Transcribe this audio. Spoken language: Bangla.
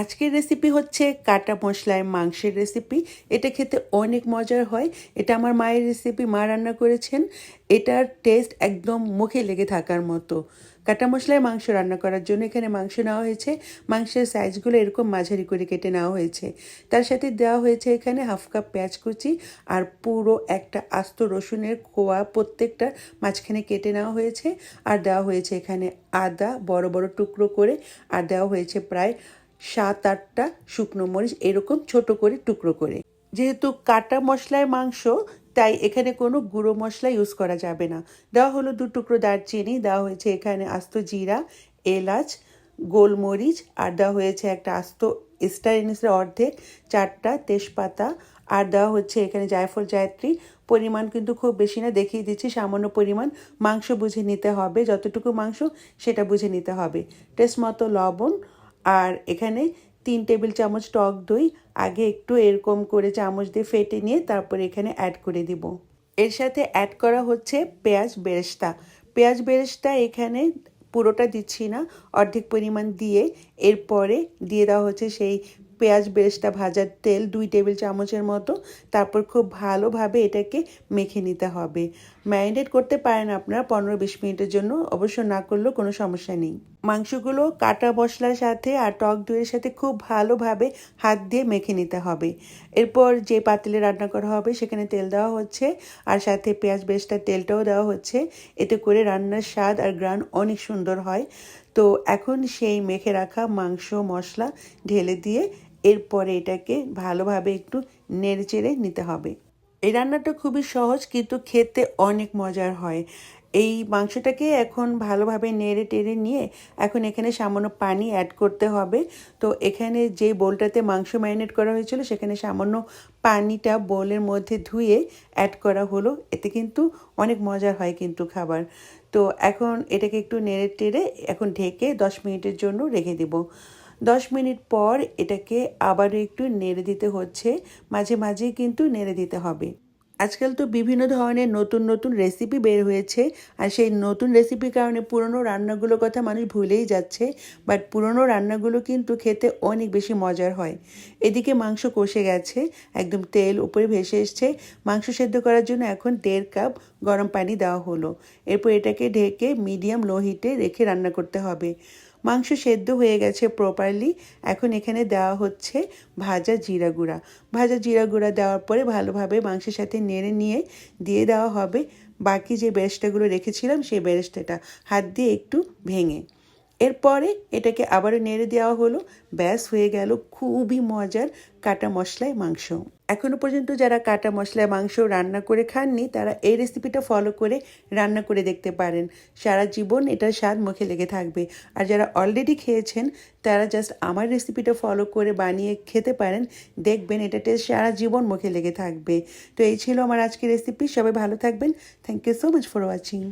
আজকের রেসিপি হচ্ছে কাটা মশলায় মাংসের রেসিপি এটা খেতে অনেক মজার হয়। এটা আমার মায়ের রেসিপি মা রান্না করেছেন। এটার টেস্ট একদম মুখে লেগে থাকার মতো। কাটা মশলায় মাংস রান্না করার জন্য এখানে মাংস নেওয়া হয়েছে। মাংসের সাইজগুলো এরকম মাঝারি করে কেটে নেওয়া হয়েছে। তার সাথে দেওয়া হয়েছে এখানে হাফ কাপ পেঁয়াজ কুচি আর পুরো একটা আস্ত রসুনের কোয়া প্রত্যেকটা মাঝখানে কেটে নেওয়া হয়েছে। আর দেওয়া হয়েছে এখানে আদা বড় বড় টুকরো করে। আর দেওয়া হয়েছে প্রায় সাত, আটটা শুকনো মরিচ এরকম ছোট করে টুকরো করে। যেহেতু কাটা মশলায় মাংস, তাই এখানে কোনো গুঁড়ো মশলা ইউজ করা যাবে না। দেওয়া হলো দু টুকরো দারচিনি, দেওয়া হয়েছে এখানে আস্ত জিরা, এলাচ, গোলমরিচ, আর দেওয়া হয়েছে একটা আস্ত স্টার ইনিসের অর্ধেক, চারটা তেজপাতা, আর দেওয়া হচ্ছে এখানে জায়ফল জায়ত্রী। পরিমাণ কিন্তু খুব বেশি না, দেখিয়ে দিচ্ছি, সামান্য পরিমাণ মাংস বুঝে নিতে হবে। যতটুকু মাংস, সেটা বুঝে নিতে হবে। টেস্ট মতো লবণ আর এখানে তিন টেবিল চামচ টক দই, আগে একটু এরকম করে চামচ দিয়ে ফেটে নিয়ে তারপরে এখানে অ্যাড করে দিব। এর সাথে অ্যাড করা হচ্ছে পেঁয়াজ বেরেস্তা। পেঁয়াজ বেরেস্তা এখানে পুরোটা দিচ্ছি না, অর্ধেক পরিমাণ দিয়ে। এরপরে দিয়ে দেওয়া হচ্ছে সেই পেঁয়াজ, বেরেস্তা, ভাজার তেল দুই টেবিল চামচের মতো। তারপর খুব ভালোভাবে এটাকে মেখে নিতে হবে। ম্যারিনেট করতে পারেন আপনারা পনেরো বিশ মিনিটের জন্য। অবশ্য না করলেও কোনো সমস্যা নেই। মাংসগুলো কাটা মশলার সাথে আর টক দইয়ের সাথে খুব ভালোভাবে হাত দিয়ে মেখে নিতে হবে। এরপর যে পাতিলে রান্না করা হবে সেখানে তেল দেওয়া হচ্ছে আর সাথে পেঁয়াজ বেরেস্তার তেলটাও দেওয়া হচ্ছে। এতে করে রান্নার স্বাদ আর গ্রান অনেক সুন্দর হয়। তো এখন সেই মেখে রাখা মাংস, মশলা ঢেলে দিয়ে এরপরে এটাকে ভালোভাবে একটু নেড়ে চেড়ে নিতে হবে। এই রান্নাটা খুবই সহজ, কিন্তু খেতে অনেক মজার হয়। এই মাংসটাকে এখন ভালোভাবে নেড়ে টেড়ে নিয়ে এখন এখানে সামান্য পানি অ্যাড করতে হবে। তো এখানে যে বোলটাতে মাংস ম্যারিনেট করা হয়েছিল, সেখানে সামান্য পানিটা বোলের মধ্যে ধুয়ে অ্যাড করা হলো। এতে কিন্তু অনেক মজার হয় কিন্তু খাবার। তো এখন এটাকে একটু নেড়ে টেড়ে এখন ঢেকে দশ মিনিটের জন্য রেখে দেবো। দশ মিনিট পর এটাকে আবারও একটু নেড়ে দিতে হচ্ছে। মাঝে মাঝে কিন্তু নেড়ে দিতে হবে। আজকাল তো বিভিন্ন ধরনের নতুন নতুন রেসিপি বের হয়েছে আর সেই নতুন রেসিপির কারণে পুরনো রান্নাগুলোর কথা মানুষ ভুলেই যাচ্ছে বাট পুরনো রান্নাগুলো কিন্তু খেতে অনেক বেশি মজার হয়। এদিকে মাংস কষে গেছে, একদম তেল উপরে ভেসে এসছে। মাংস সেদ্ধ করার জন্য এখন দেড় কাপ গরম পানি দেওয়া হলো। এরপর এটাকে ঢেকে মিডিয়াম লো হিটে রেখে রান্না করতে হবে। মাংস সেদ্ধ হয়ে গেছে প্রপারলি এখন এখানে দেওয়া হচ্ছে ভাজা জিরা গুঁড়া। ভাজা জিরা গুঁড়া দেওয়ার পরে ভালোভাবে মাংসের সাথে নেড়ে নিয়ে দিয়ে দেওয়া হবে বাকি যে বেরেস্তাগুলো রেখেছিলাম সেই বেরেস্তাটা। হাত দিয়ে একটু ভেঙে। এরপরে এটাকে আবারও নেড়ে দেওয়া হলো। ব্যাস, হয়ে গেল। খুবই মজার কাটা মশলায় মাংস। এখনও পর্যন্ত যারা কাটা মশলায় মাংস রান্না করে খাননি, তারা এই রেসিপিটা ফলো করে রান্না করে দেখতে পারেন। সারা জীবন এটার স্বাদ মুখে লেগে থাকবে। আর যারা অলরেডি খেয়েছেন, তারা জাস্ট আমার রেসিপিটা ফলো করে বানিয়ে খেতে পারেন। দেখবেন এটা টেস্ট সারা জীবন মুখে লেগে থাকবে। তো এই ছিল আমার আজকের রেসিপি সবাই ভালো থাকবেন। Thank you so much for watching